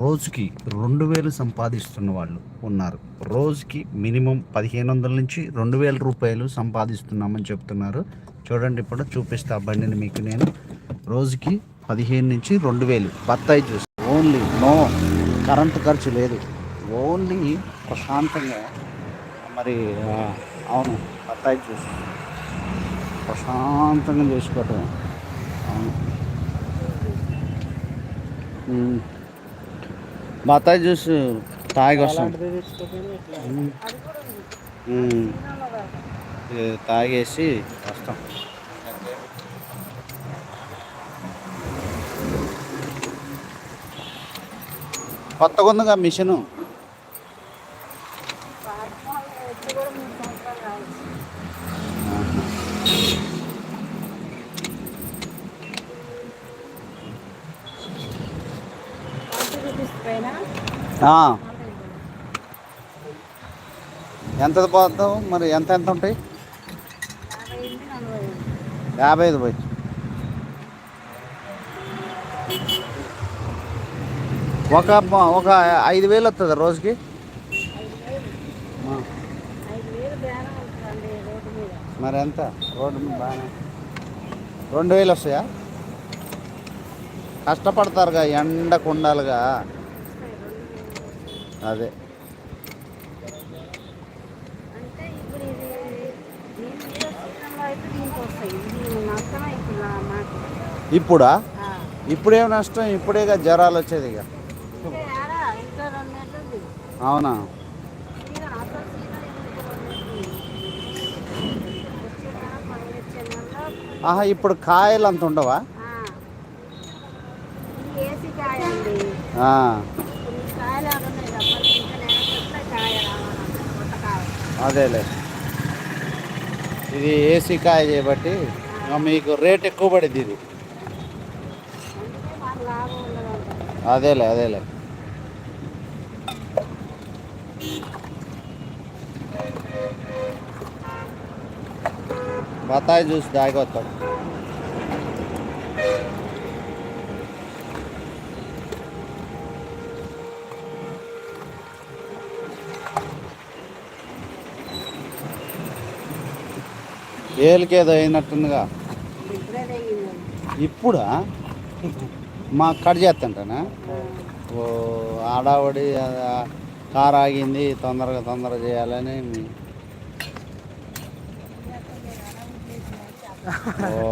రోజుకి రెండు వేలు సంపాదిస్తున్న వాళ్ళు ఉన్నారు. రోజుకి మినిమం పదిహేను వందల నుంచి రెండు వేల రూపాయలు సంపాదిస్తున్నామని చెప్తున్నారు. చూడండి ఇప్పుడు చూపిస్తా బండిని మీకు నేను. రోజుకి పదిహేను నుంచి రెండు వేలు. బత్తాయి జ్యూస్. ఓన్లీ నో కరెంటు ఖర్చు లేదు. ఓన్లీ ప్రశాంతంగా మరి అవును బత్తాయి జ్యూస్. ప్రశాంతంగా చేసుకోవటం అవును. బత్తాయి జ్యూస్ తాగి వస్తాం తాగేసి వస్తాం. కొత్తగా ఉందిగా మిషను. ఎంత పోతావు? మరి ఎంత ఎంత ఉంటాయి? యాభై ఐదు పోయి. ఒక ఒక ఐదు వేలు వస్తుంది రోజుకి? మరి ఎంత? రోడ్డు మీద బాగానే. రెండు వేలు వస్తాయా? కష్టపడతారుగా ఎండకు ఉండాలిగా. అదే. ఇప్పుడు నష్టం ఇప్పుడా. ఇప్పుడేం? నష్టం ఇప్పుడేగా జ్వరాలు వచ్చేది ఇక. అవునా? ఆహా ఇప్పుడు కాయలు అంత ఉండవా ఆ. ఇది ఏసీ కాయ అండి ఆ, కొన్ని కాయలు ఆడ ఉన్నాయి తప్ప ఇంకా నెలకు వస్తే కాయ రావాలన్నమాట కొత్త కాయ అదేలే. ఇది ఏసీ కాయ చేయబట్టి మీకు రేట్ ఎక్కువ పడింది ఇది. అదేలే అదేలే. బత్తాయి చూసి తాగొస్తాం ఏలికేదో అయినట్టుందిగా ఇప్పుడా? మా కట్ చేస్తుంటానా ఓ ఆడావడి కార్ ఆగింది తొందరగా తొందర చేయాలని. ఓ.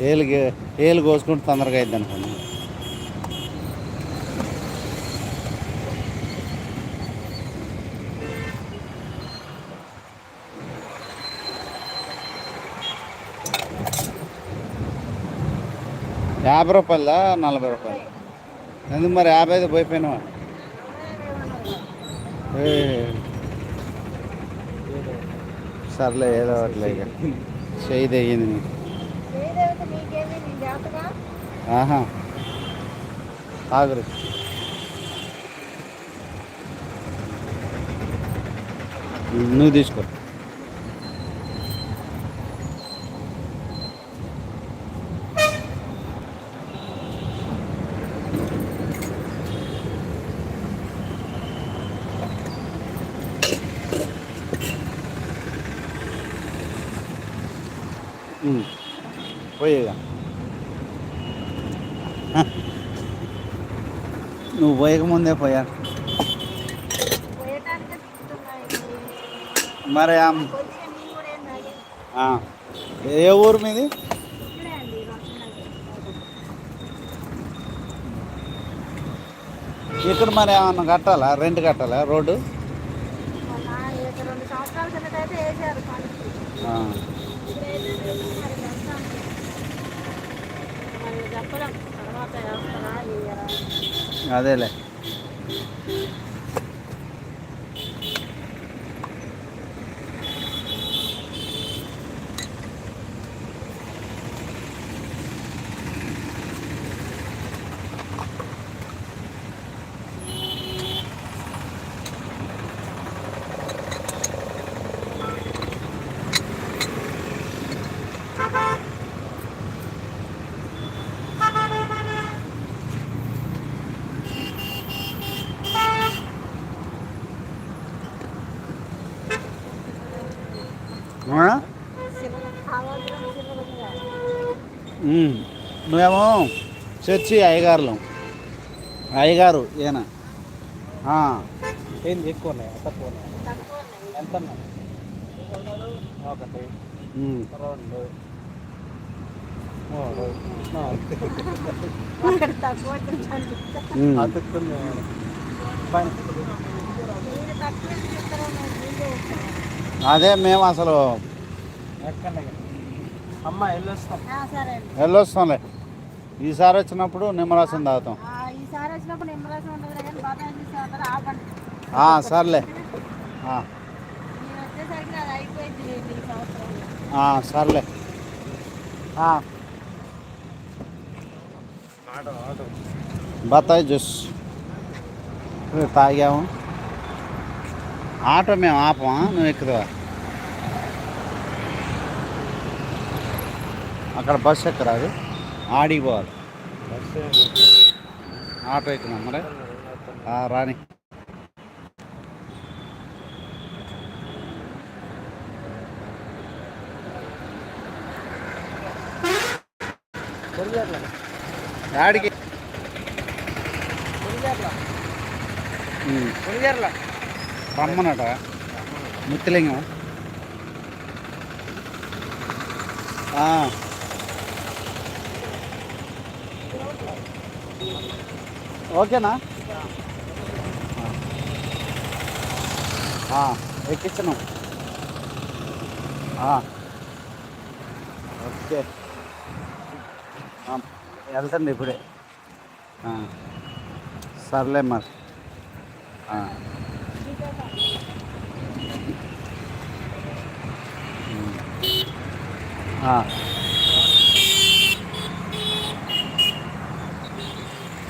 ఏలు ఏలు కోసుకుంటే తొందరగా అయింది అనుకున్నాను యాభై రూపాయలదా నలభై రూపాయలు? ఎందుకు మరి యాభై ఐదు పోయిపోయినావా? ఏ. సర్లే ఏదో ఒకటిలే చేయి తెగింది నీకు. ఆహా. ఆగురు. నువ్వు తీసుకో. పోయేగా నువ్వు పోయక ముందే పోయా. మరి ఏం ఊరు మీది. ఇక్కడ మరి ఏమన్నా కట్టాలా? రెంట్ కట్టాలా రోడ్డు? అదేలే. నువ్వేమో చర్చి అయ్యగారులు. అయ్యగారు ఈయన. ఆ, ఏంది ఎక్కువ ఉన్నాయి? తక్కువ ఉన్నాయి? ఎంత ఉన్నాయి? ఒకటి. రెండు మూడు నాలుగు. అదే మేము అసలు ఎక్కడ అమ్మ వెళ్ళొస్తాం. వెళ్ళొస్తాంలే. ఈసారి వచ్చినప్పుడు నిమ్మరసం తాగుతాం. ఆ, ఈసారి వచ్చినప్పుడు నిమ్మరసం ఉండదు కానీ బాగా తీసుకుంటారు ఆపండి ఆ, సర్లే. ఆ, మీరు వచ్చేసరికి అది అయిపోయింది ఈ సంవత్సరం. ఆ, సర్లే. ఆ, ఆటో ఆటో. బత్తాయి జ్యూస్. తాగాము. ఆటో మేము ఆపమా? నువ్వు ఎక్కుదా అక్కడ బస్సు ఎక్కరాదు ఆడికి పోవాలి బస్సు ఆటో ఎక్కున్నాం మరి ఆ, రాని కొరియార్ల ఆడికి కొరియార్ల ఉమ్, కొరియార్ల రమ్మనట ముత్తిలింగం ఓకేనా? ఎక్కించను. ఓకే. వెళ్తుంది వెళ్తండి ఇప్పుడే. సర్లే మరి.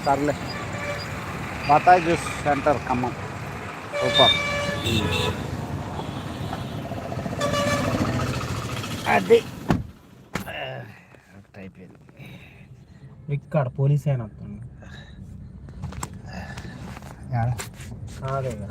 సర్లే. బత్తాయి జ్యూస్ సెంటర్ ఖమ్మం సూపర్ అది. అయిపోయింది ఇక్కడ పోలీస్ అయినా? అదే కదా